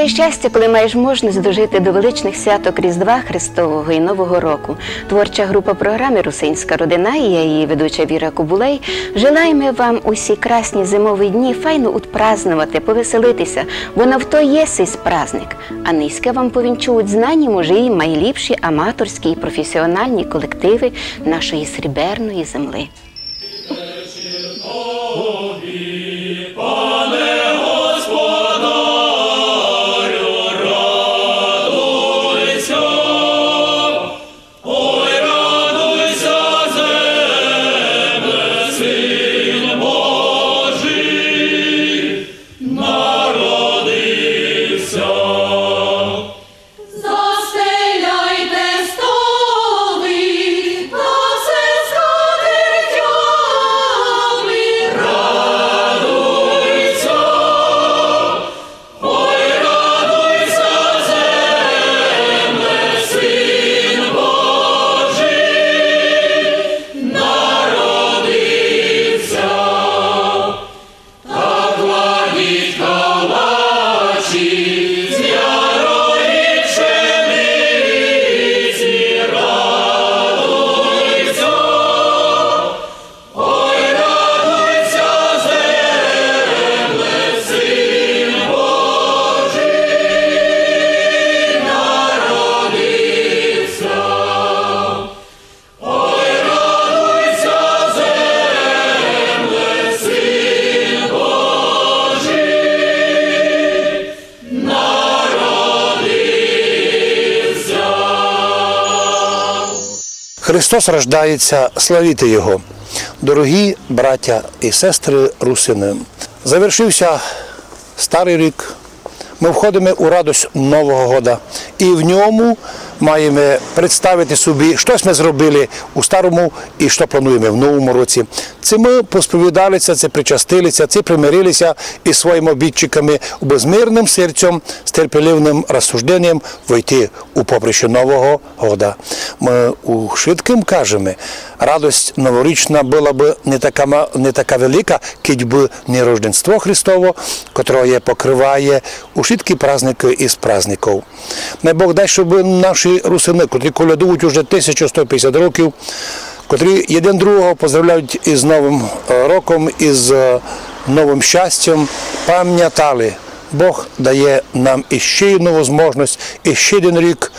великого щастя, коли маєш можливість дожити до величних святок Різдва Христового і Нового року. Творча група програми Русинська родина і я її ведуча Віра Кобулей. Желаємо вам усі красні зимові дні файно утпразнувати, повеселитися, бо навто є сей праздник. А низьке вам повінчують знані мужі найліпші аматорські і професіональні колективи нашої сріберної земли. Христос рождається, славіте Його. Дорогі браття і сестри русини, завершився старий рік. Ми входимо у радость Нового года, і в ньому маємо представити собі, що ми зробили у старому і що плануємо в новому році. Це ми посповідалися, це причастилися, це примирилися із своїми обідчиками безмирним серцем, з терпеливним розсужденням войти у поприще Нового года. Ми у швидким кажемо, радость новорічна була б не така, не така велика, кіть би не Рождество Христово, котре покриває у швидкі праздники із праздників. Не Бог дай, щоб наші русини, котрі колядують уже 1150 років, котрі один другого поздравляють із Новим е, роком, із е, новим щастям, пам'ятали. Бог дає нам іще одну можливість, іще один рік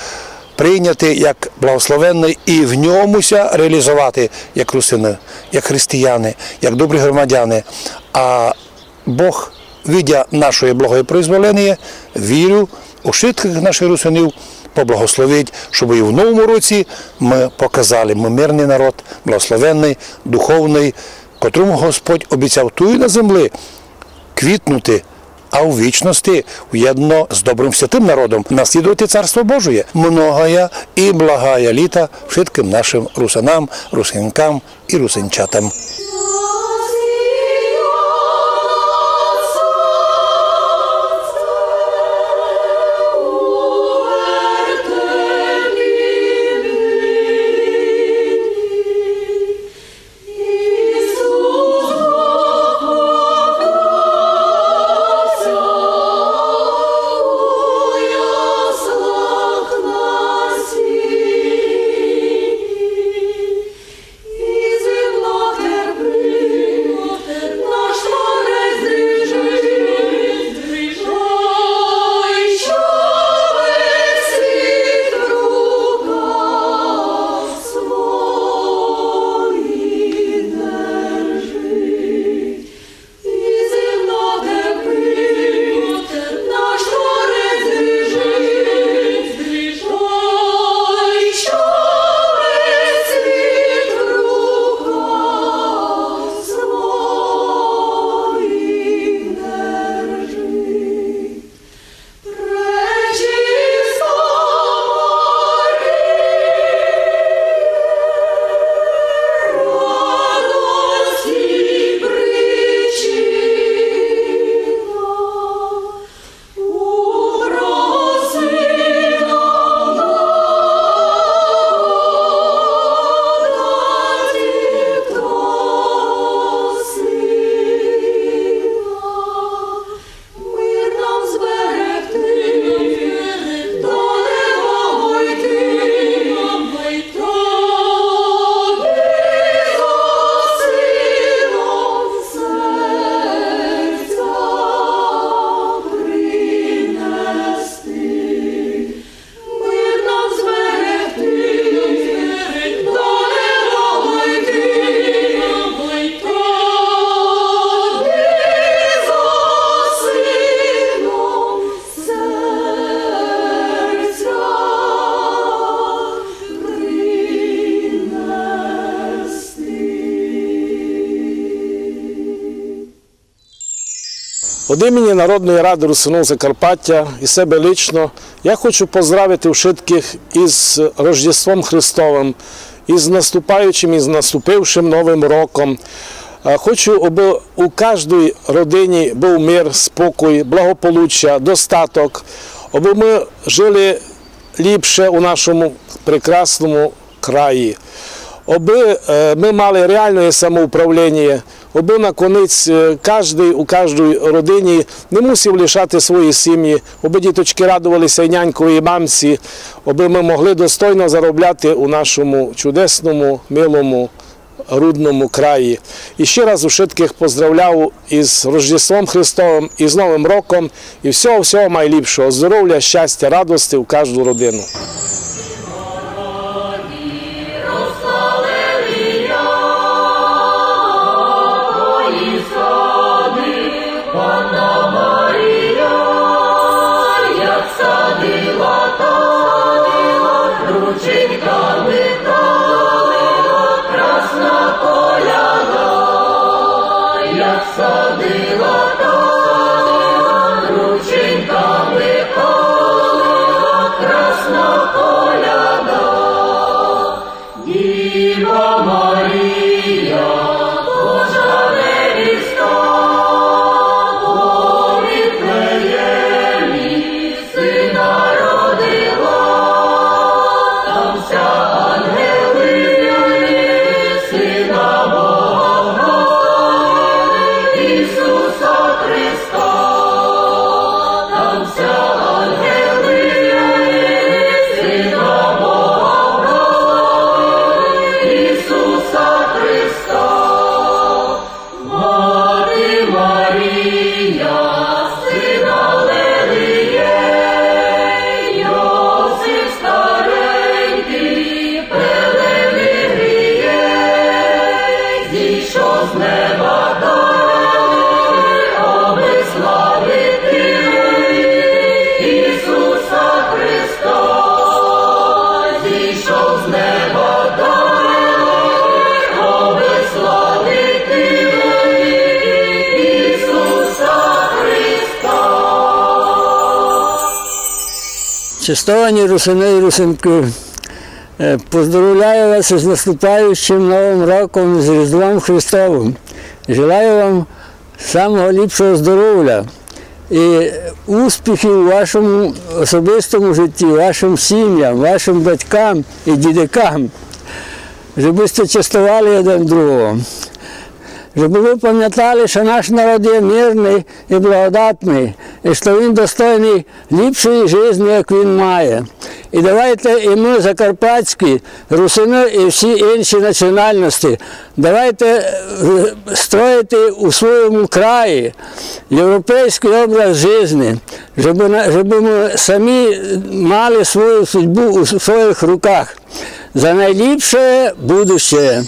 прийняти як благословенний і в ньомуся реалізувати як русини, як християни, як добрі громадяни. А Бог, видя нашої благої произволення, вірю у швидких наших русинів, поблагословить, щоб і в новому році ми показали, ми мирний народ, благословенний, духовний, котрому Господь обіцяв ту і на землі квітнути, а у вічності уєдно з добрим святим народом наслідувати Царство Божие. Многая і благая літа всім нашим русанам, русинкам і русинчатам. Від імені Народної ради Русинов Закарпаття і себе лично я хочу поздравити вшитких із Рождеством Христовим, із наступаючим і з наступившим Новим роком. Е, Хочу, аби у кожній родині був мир, спокій, благополуччя, достаток, аби ми жили ліпше у нашому прекрасному краї, аби е, ми мали реальне самоуправління, аби наконець е, кожний у кожній родині не мусив лишати свої сім'ї, аби діточки радувалися і нянькові і мамці, аби ми могли достойно заробляти у нашому чудесному, милому рудному краї. І ще раз уситких поздравляю із Рождеством Христовим, і з Новим роком, і всього всього найліпшого здоров'я, щастя, радості в кожну родину. Señor. Чистовані русини і русинки, е, поздравляю вас із наступаючим Новим роком з Різдвом Христовим. Желаю вам самого ліпшого здоров'я і успіхів у вашому особистому житті, вашим сім'ям, вашим батькам і дідикам, щоб ви частували один другого. Щоб ви пам'ятали, що наш народ є мирний і благодатний, і що він достойний ліпшої життя, як він має. І давайте і ми, закарпатські, русини і всі інші національності, давайте е, строїти у своєму краї європейський образ життя, щоб, ми самі мали свою судьбу у своїх руках за найліпше будущее.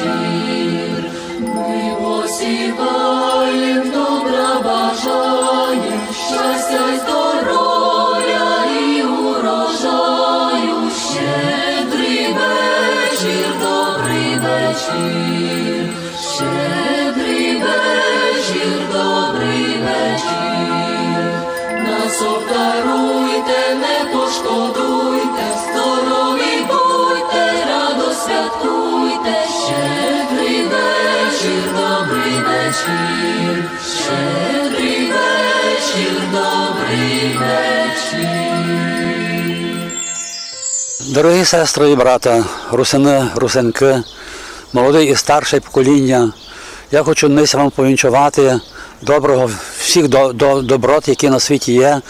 Вечір. Ми посіваєм, добра бажаєм, щастя й здоров'я урожаю. Щедрий вечір, добрий вечір, щедрий вечір, добрий вечір. Нас обдаруйте, не пошкодуйте, здорові Дорогі сестри і брата, русини, русинки, молоде і старше покоління, я хочу низ вам повінчувати доброго всіх до, до, доброт, які на світі є,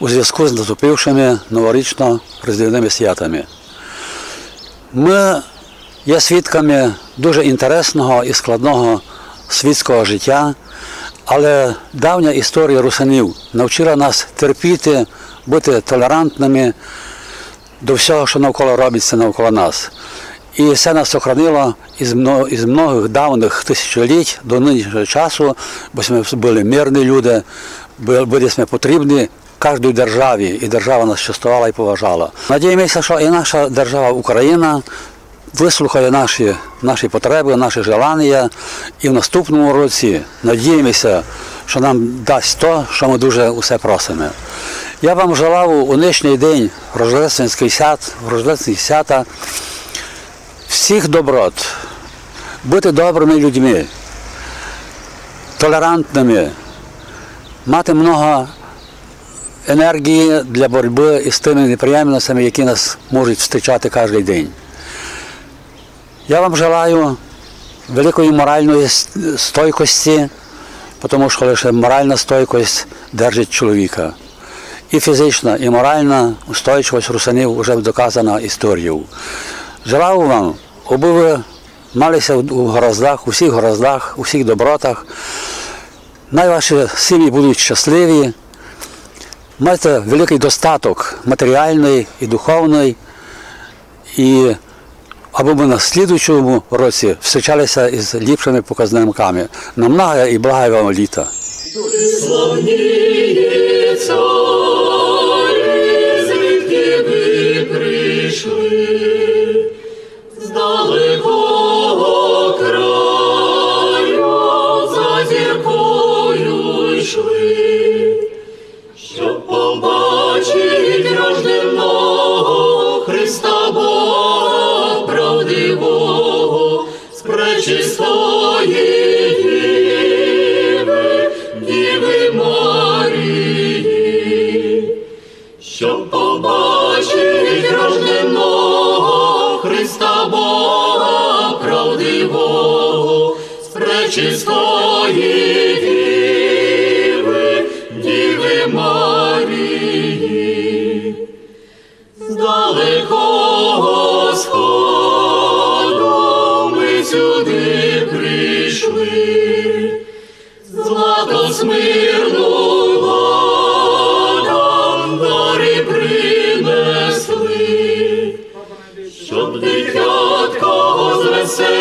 у зв'язку з наступившими новорічно-різдвяними святами. Ми є свідками дуже інтересного і складного світського життя, але давня історія русинів навчила нас терпіти, бути толерантними до всього, що навколо робиться навколо нас. І це нас сохранило із, із многих давніх тисячоліть до нинішнього часу, бо ми були мирні люди, були ми потрібні кожній державі, і держава нас частувала і поважала. Надіємося, що і наша держава Україна вислухає наші, наші потреби, наші желання, і в наступному році надіємося, що нам дасть то, що ми дуже усе просимо. Я вам желав у нинішній день Рождественський свят, Рождественський свята всіх доброт, бути добрими людьми, толерантними, мати много енергії для боротьби із тими неприємностями, які нас можуть зустрічати кожен день. Я вам желаю великої моральної стойкості, тому що лише моральна стойкость держить чоловіка. І фізична, і моральна устойчивість русинів вже доказана історією. Желаю вам, аби ви малися у гороздах, у всіх гороздах, у всіх добротах. Най ваші сім'ї будуть щасливі, майте великий достаток матеріальний і духовний, і аби ми на слідуючому році зустрічалися із ліпшими показниками. На много і благо вам літа. Далекого краю за зіркою йшли,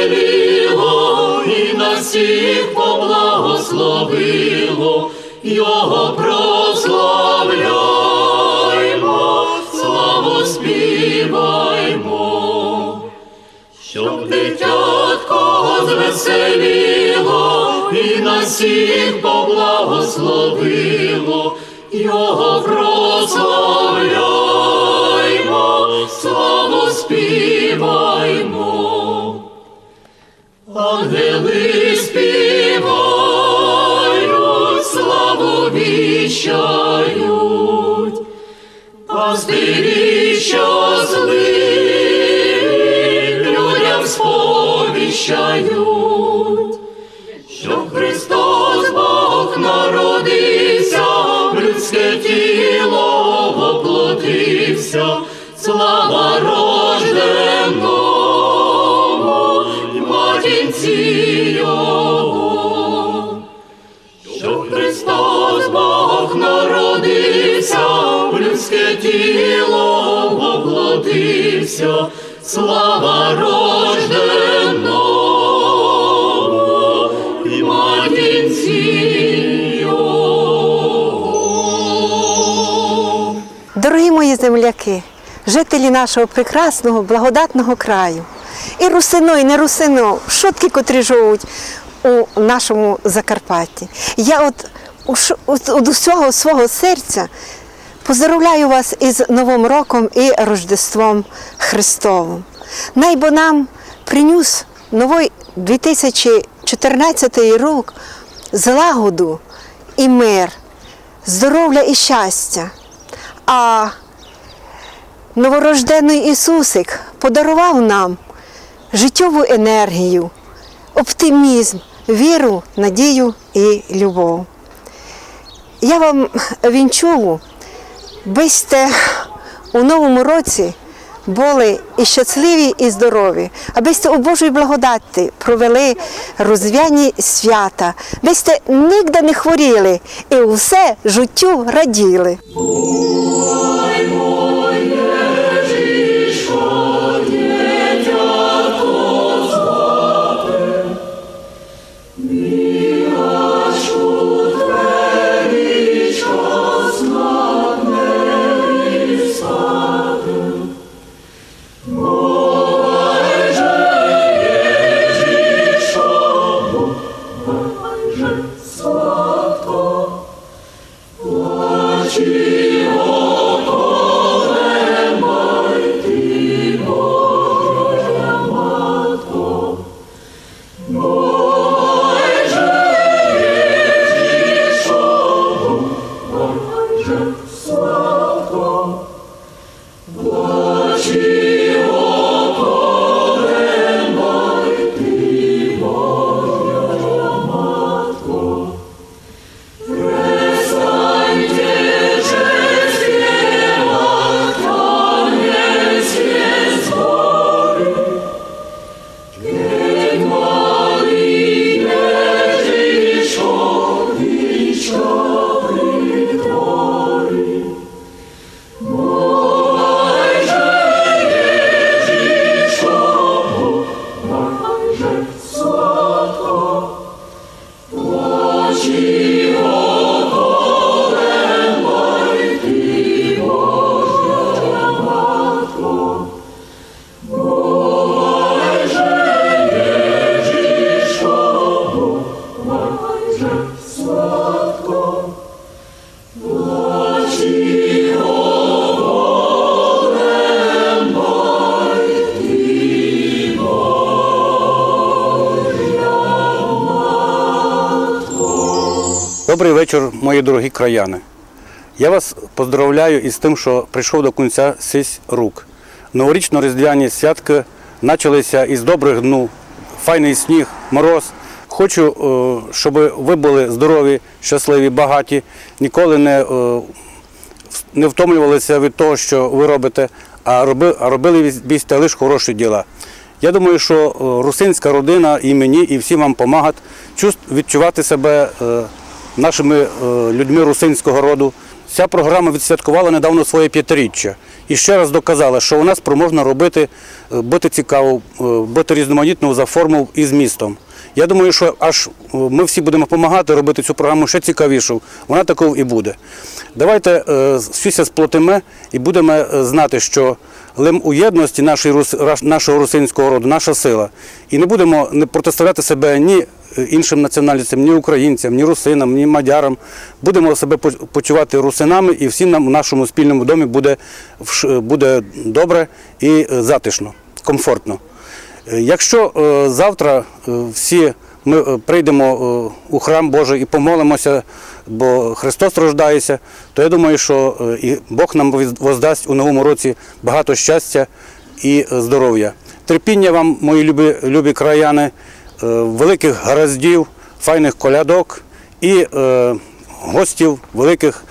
звеселіло і на всіх його прославляймо, славу співаймо, щоб дитятко звеселіло і на всіх поблагословило, його прославляймо, славу співаймо. Сповіщають, що Христос Бог народився, в людське тіло воплотився, слава рожденому й матінці Христос Бог народився, в людське тіло воплотився, слава рожденому земляки, жителі нашого прекрасного, благодатного краю, і русино, і не русино, шутки, котрі живуть у нашому Закарпатті. Я от від усього свого серця поздравляю вас із Новим роком і Рождеством Христовим. Найбо нам приніс новий 2014 рік злагоду і мир, здоров'я і щастя. А новорождений Ісусик подарував нам життєву енергію, оптимізм, віру, надію і любов. Я вам вінчую, бисте у новому році були і щасливі, і здорові, аби сте у Божій благодаті провели розв'яні свята, аби сте нігде не хворіли і усе життю раділи. Вечір, мої дорогі краяни. Я вас поздравляю із тим, що прийшов до кінця сись рук. Новорічно-різдвяні святки почалися із добрих дну, файний сніг, мороз. Хочу, е, щоб ви були здорові, щасливі, багаті, ніколи не, е, не втомлювалися від того, що ви робите, а робили бісте лише хороші діла. Я думаю, що е, русинська родина і мені, і всім вам допомагає відчувати себе нашими е, людьми русинського роду. Ця програма відсвяткувала недавно своє п'ятиріччя і ще раз доказала, що у нас спроможна робити, е, бути цікаво, е, бути різноманітною за форму і змістом. Я думаю, що аж ми всі будемо допомагати робити цю програму ще цікавішу. Вона такою і буде. Давайте е, всіся сплотимо і будемо знати, що лим у єдності нашої, нашого русинського роду, наша сила. І не будемо не протиставляти себе ні е, іншим національностям, ні українцям, ні русинам, ні мадярам. Будемо себе почувати русинами, і всім нам у нашому спільному домі буде, буде добре і затишно, комфортно. Е, Якщо е, завтра всі ми е, прийдемо е, у храм Божий і помолимося, бо Христос рождається, то я думаю, що е, і Бог нам воздасть у новому році багато щастя і здоров'я. Терпіння вам, мої любі, любі краяни, великих гараздів, файних колядок і гостів великих,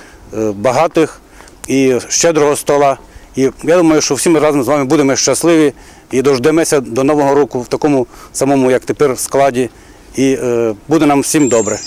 багатих і щедрого стола. І я думаю, що всі ми разом з вами будемо щасливі і дождемося до Нового року в такому самому, як тепер, складі. І е, буде нам всім добре.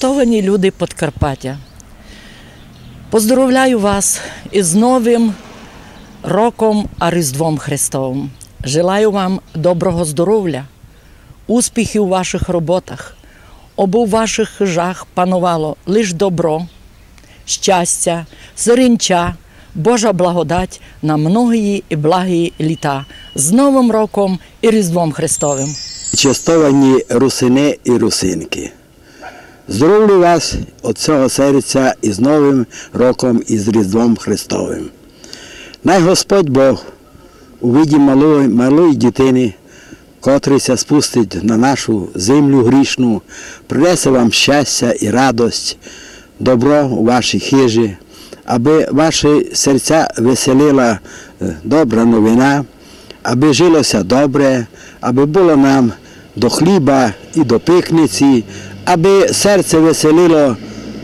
Чистовані люди Подкарпаття. Поздоровляю вас із Новим роком, а Різдвом Христовим. Желаю вам доброго здоров'я, успіхів у ваших роботах, аби у ваших хижах панувало лише добро, щастя, зеренча, Божа благодать на многії і благі літа з Новим роком і Різдвом Христовим. Частовані русини і русинки. Здоровлю вас від цього серця із Новим роком і з Різдвом Христовим. Най Господь Бог у виді малої, малої дитини, котрийся спустить на нашу землю грішну, принесе вам щастя і радость, добро у вашій хижі, аби ваші серця веселила е, добра новина, аби жилося добре, аби було нам до хліба і до пикниці, аби серце веселило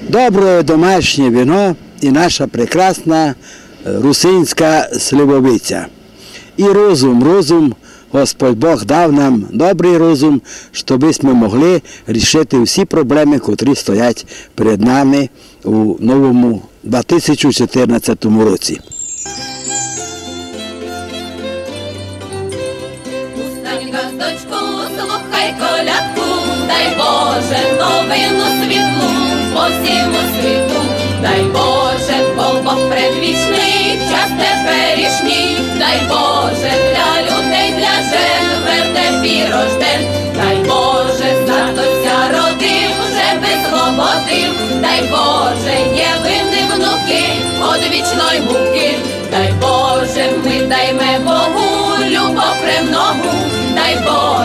добре домашнє вино і наша прекрасна е, русинська сливовиця. І розум, розум, Господь Бог дав нам добрий розум, щоб ми могли рішити всі проблеми, котрі стоять перед нами у новому 2014 році. Боже новину світлу по всьому світу, дай Боже, бо Бог предвічний, час теперішній, дай Боже для людей, для жен, вертепі рожден, дай Боже, статося родив, вже без свободив, дай Боже, є винні внуки, од вічної муки, дай Боже, ми дайме Богу, любов премногу, дай Боже,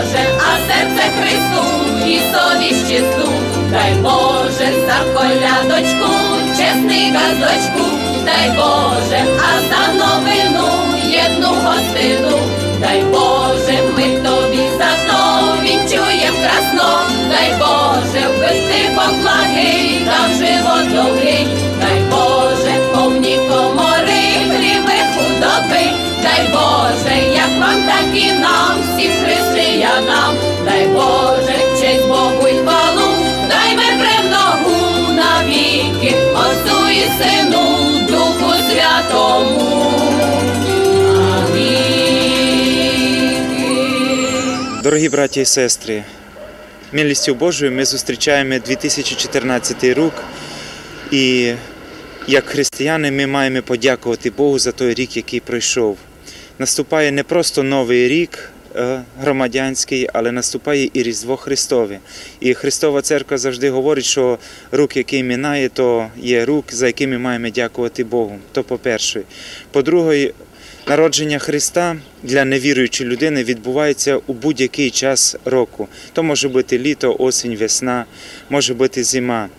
серце Христу і совість чисту, дай Боже, за колядочку, чесний газочку, дай Боже, а за новину єдну гостину, дай Боже, ми тобі за то вінчуєм красно, дай Боже, вбити поклаги, дав живот довгий, дай Боже, повні комори, гріби худоби, дай Боже, як вам, так і нам, всім християнам, Боже, честь Богу й хвалу, дай ми премногу навіки, Отцу і Сину, Духу Святому. Амінь. Дорогі браті і сестри, милістю Божою ми зустрічаємо 2014 рік, і як християни ми маємо подякувати Богу за той рік, який пройшов. Наступає не просто новий рік громадянський, але наступає і Різдво Христове. І Христова Церква завжди говорить, що рук, який минає, то є рук, за яким ми маємо дякувати Богу. То по-перше. По-друге, Народження Христа для невіруючої людини відбувається у будь-який час року. То може бути літо, осінь, весна, може бути зима.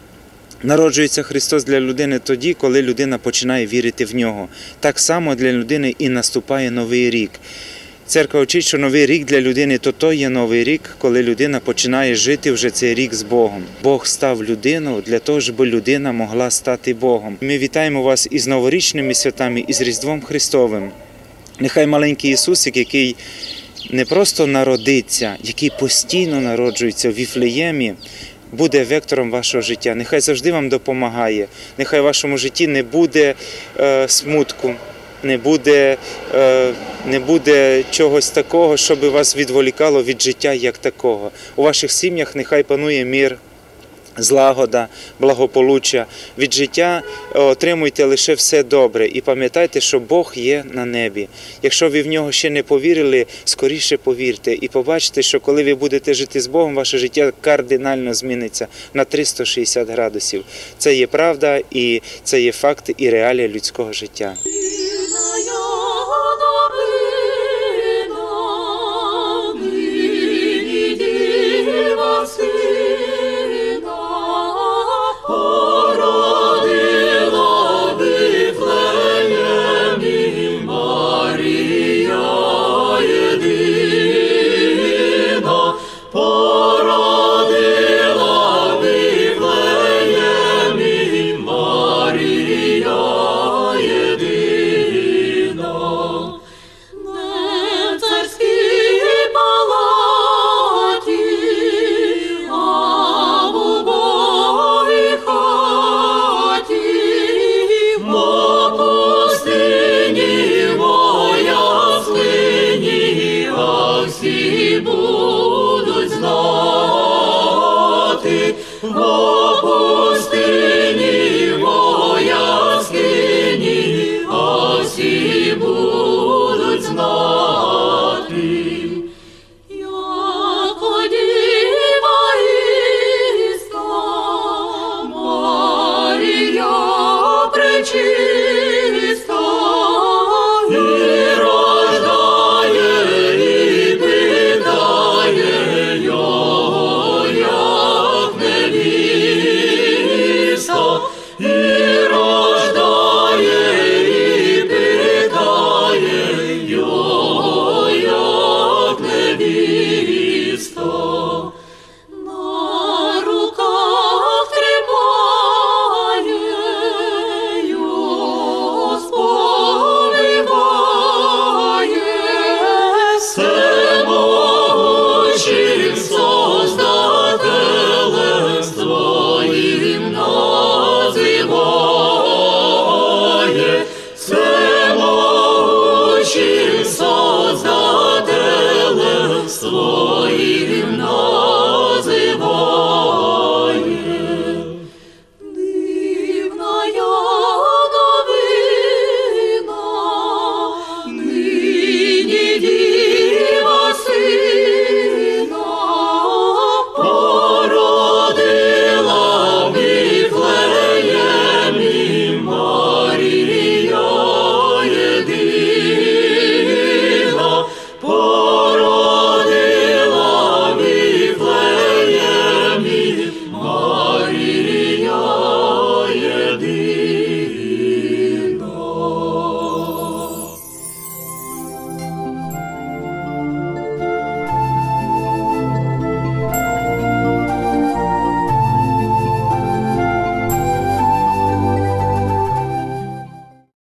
Народжується Христос для людини тоді, коли людина починає вірити в нього. Так само для людини і наступає новий рік. Церква вчить, що новий рік для людини то то є новий рік, коли людина починає жити вже цей рік з Богом. Бог став людину для того, щоб людина могла стати Богом. Ми вітаємо вас із новорічними святами, із Різдвом Христовим. Нехай маленький Ісусик, який не просто народиться, який постійно народжується в Віфлеємі, буде вектором вашого життя. Нехай завжди вам допомагає. Нехай в вашому житті не буде е, смутку, не буде, е, не буде чогось такого, що би вас відволікало від життя як такого. У ваших сім'ях нехай панує мір. Злагода, благополуччя від життя е, отримуйте лише все добре і пам'ятайте, що Бог є на небі. Якщо ви в нього ще не повірили, скоріше повірте і побачите, що коли ви будете жити з Богом, ваше життя кардинально зміниться на 360 градусів. Це є правда і це є факт і реалія людського життя. Syna, Syna,